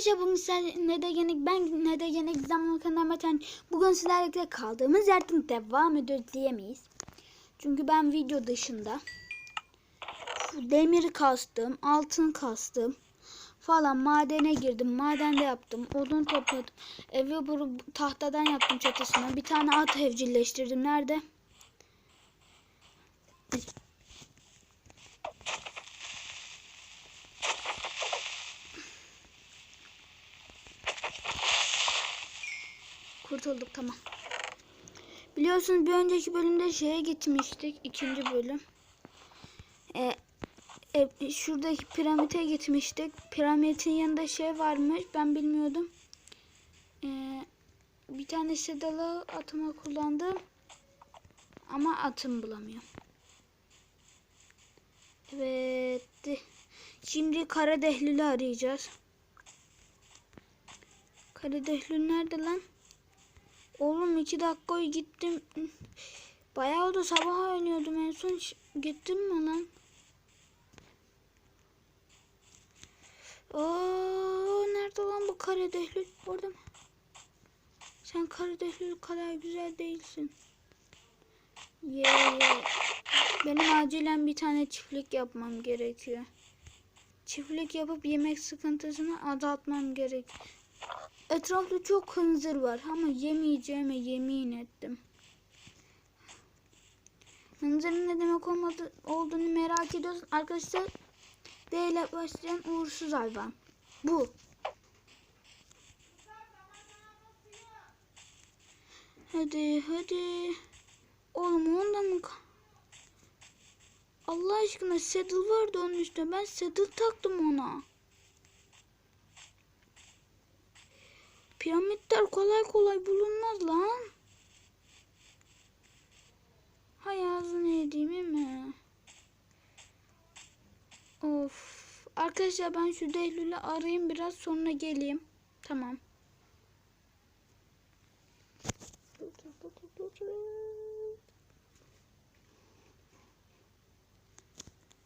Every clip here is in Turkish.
Arkadaşlar bugün sizlerle ne de yenik ben ne de yenik zaman kanalıma tan bugün sizlerle kaldığımız yerden devam ediyoruz diyemeyiz. Çünkü ben video dışında şu demiri kastım, altın kastım falan madene girdim. Madende yaptım. Odun topladım. Evi bunu tahtadan yaptım çatısına. Bir tane at evcilleştirdim. Nerede? Kurtulduk tamam. Biliyorsunuz bir önceki bölümde şeye gitmiştik. ikinci bölüm. Ee, e, şuradaki piramite gitmiştik. Piramidin yanında şey varmış. Ben bilmiyordum. Ee, bir tane sedalı atıma kullandım. Ama atım bulamıyorum. Evet. Şimdi kara dehlili arayacağız. Kara dehlil nerede lan? Oğlum iki dakika gittim. Bayağı da sabah oynuyordum en son. Gittim mi lan? Oo, nerede lan bu kara dehlül? Orada mı? Sen kara dehlül kadar güzel değilsin. Ye ye. Benim acilen bir tane çiftlik yapmam gerekiyor. Çiftlik yapıp yemek sıkıntısını azaltmam gerek. Etrafta çok hınzır var ama yemeyeceğime yemin ettim. Hınzırın ne demek olmadı, olduğunu merak ediyorsun. Arkadaşlar D ile başlayan uğursuz hayvan. Bu. Hadi hadi. Oğlum onda mı? Allah aşkına saddle vardı onun üstüne. Ben saddle taktım ona. Piramitler kolay kolay bulunmaz lan. Hay ağzını yediğimi mi? Of. Arkadaşlar ben şu Dehlül'ü arayayım biraz sonra geleyim. Tamam.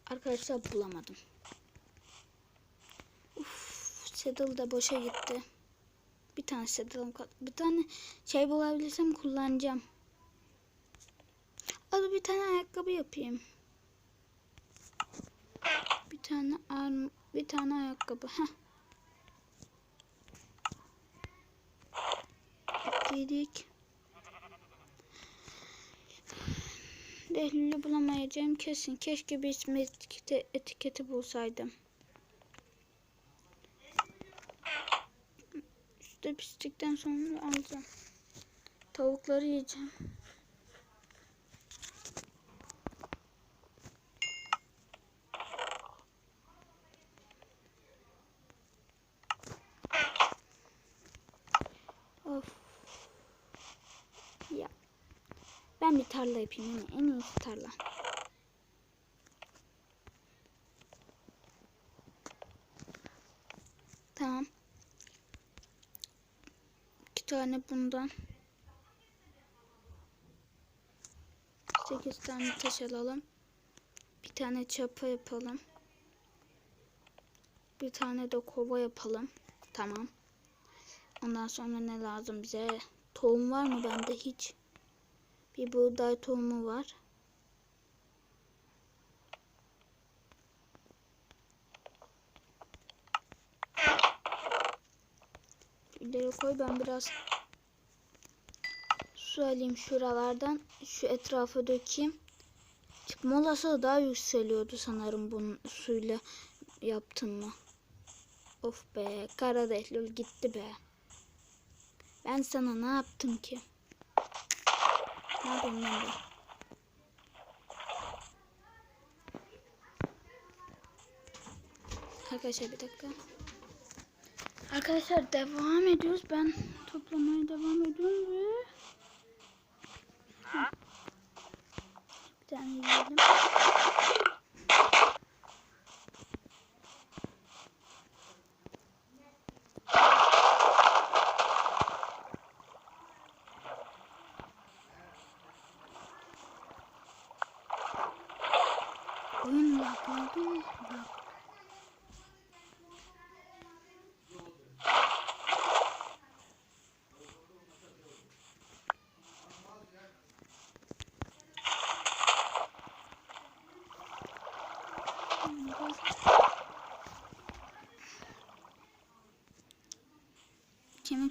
Arkadaşlar bulamadım. Uf, saddle da boşa gitti. Bir tane kaldı. Bir tane şey bulabilirsem kullanacağım. Hadi bir tane ayakkabı yapayım. Bir tane arm, bir tane ayakkabı. Heh. Dedik. Bulamayacağım kesin. Keşke bir ismi etiketi bulsaydım. Piştikten sonra alacağım. Tavukları yiyeceğim. Of. Ya. Ben bir tarla yapayım. En iyisi tarla. Tamam. İki tane bundan. Sekiz tane taş alalım. Bir tane çapa yapalım. Bir tane de kova yapalım. Tamam. Ondan sonra ne lazım bize? Tohum var mı bende hiç? Bir buğday tohumu var. İleri koy ben biraz su alayım şuralardan. Şu etrafa dökeyim. Çıkma da daha yükseliyordu sanırım bunun suyla yaptım mı. Of be kara dehlül gitti be. Ben sana ne yaptım ki? Ne yapayım ben de? Arkadaşlar bir dakika. Arkadaşlar devam ediyoruz. Ben toplamaya devam ediyorum ve. Bir tane yiyelim. Oyun var.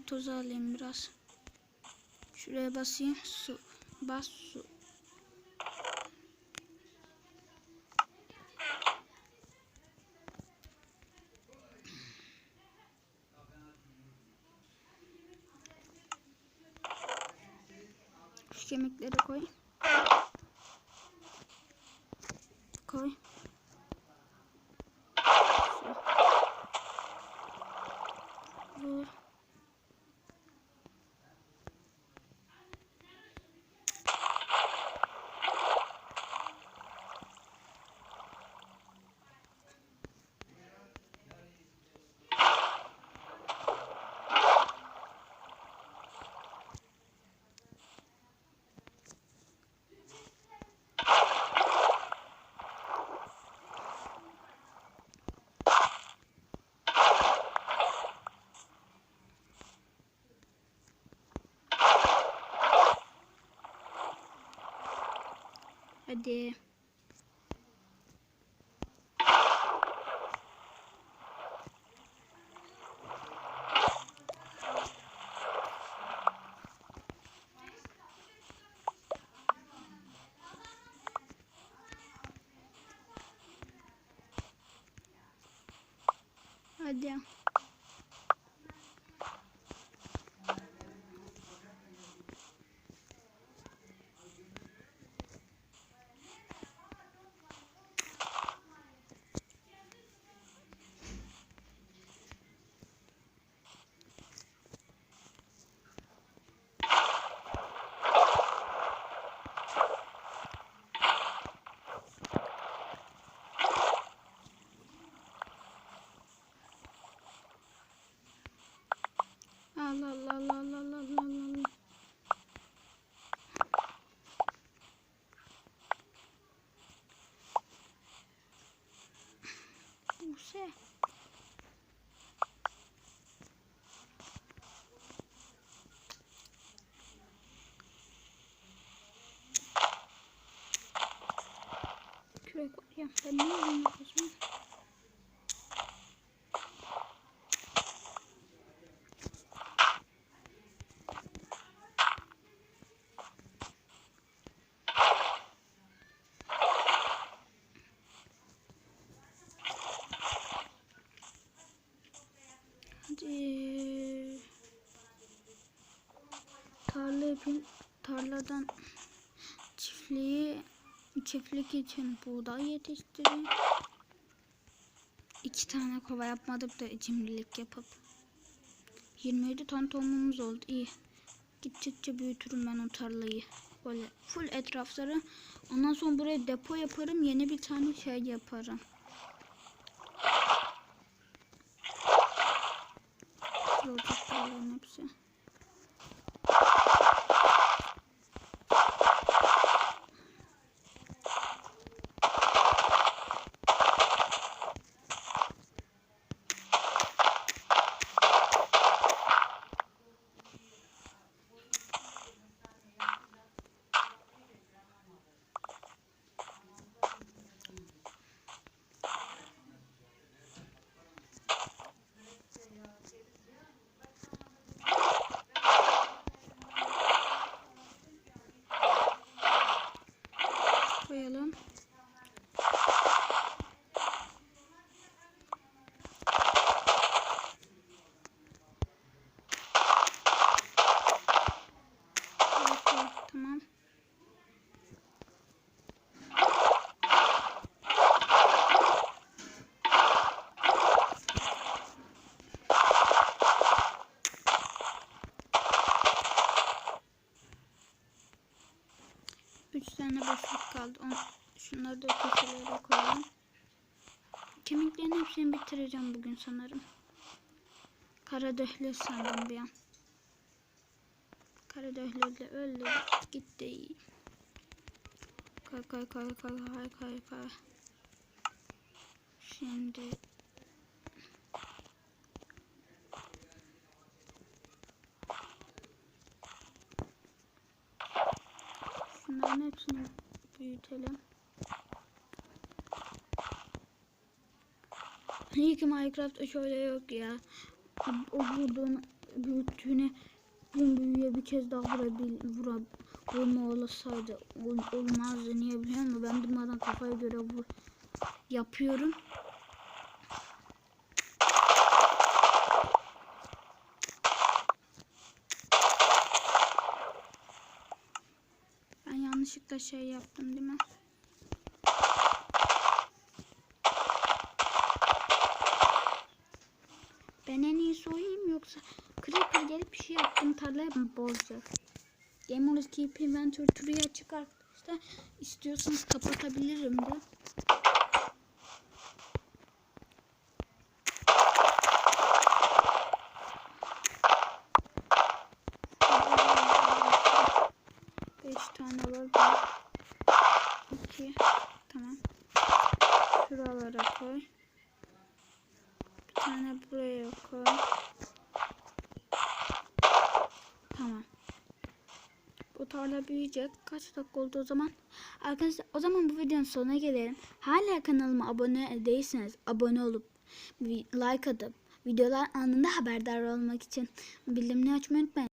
Tozu alayım biraz. Şuraya basayım. Su. Bas su. Şu kemikleri koy. Su. Vur. Hadi. Hadi. Allah Allah Allah Allah Allah. Kürek var ya. Ben ne yapayım o Tarla yapayım. Tarladan çiftliği çiftlik için buğday yetiştireyim. İki tane kova yapmadık da cimrilik yapıp. 27 ton tohumumuz oldu. İyi. Gittikçe büyütürüm ben o tarlayı. Böyle full etrafları. Ondan sonra buraya depo yaparım. Yeni bir tane şey yaparım. написано. Boşluk kaldı. On, şunları da köşelere koyalım. Kemiklerin hepsini bitireceğim bugün sanırım. Kara döhle sandım bir an. Kara döhle öldü. Gitti. Kay kay kay kay kay kay kay. Şimdi Şunların hepsini büyütelim. İyi ki Minecraft'ta şöyle yok ya. O vurduğunu büyüttüğüne gün büyüye bir kez daha vurabil, vura, vurma olasaydı ol- olmazdı. Niye biliyor musun? Ben durmadan kafaya göre vur, yapıyorum. Ben yanlışlıkla şey yaptım değil mi? Ben en iyisi oyayım yoksa Creeper gelip bir şey yaptım tarlaya mı bozacak? Gamers Keep Inventory turu açık arkadaşlar. İstiyorsanız kapatabilirim de. Beş tane var. Bir, iki. Tamam. Şuralara koy. Bir tane buraya koy. Tamam. Bu tarla büyüyecek. Kaç dakika oldu o zaman? Arkadaşlar o zaman bu videonun sonuna gelelim. Hala kanalıma abone değilseniz abone olup like atıp videolar anında haberdar olmak için bildirimleri açmayı unutmayın.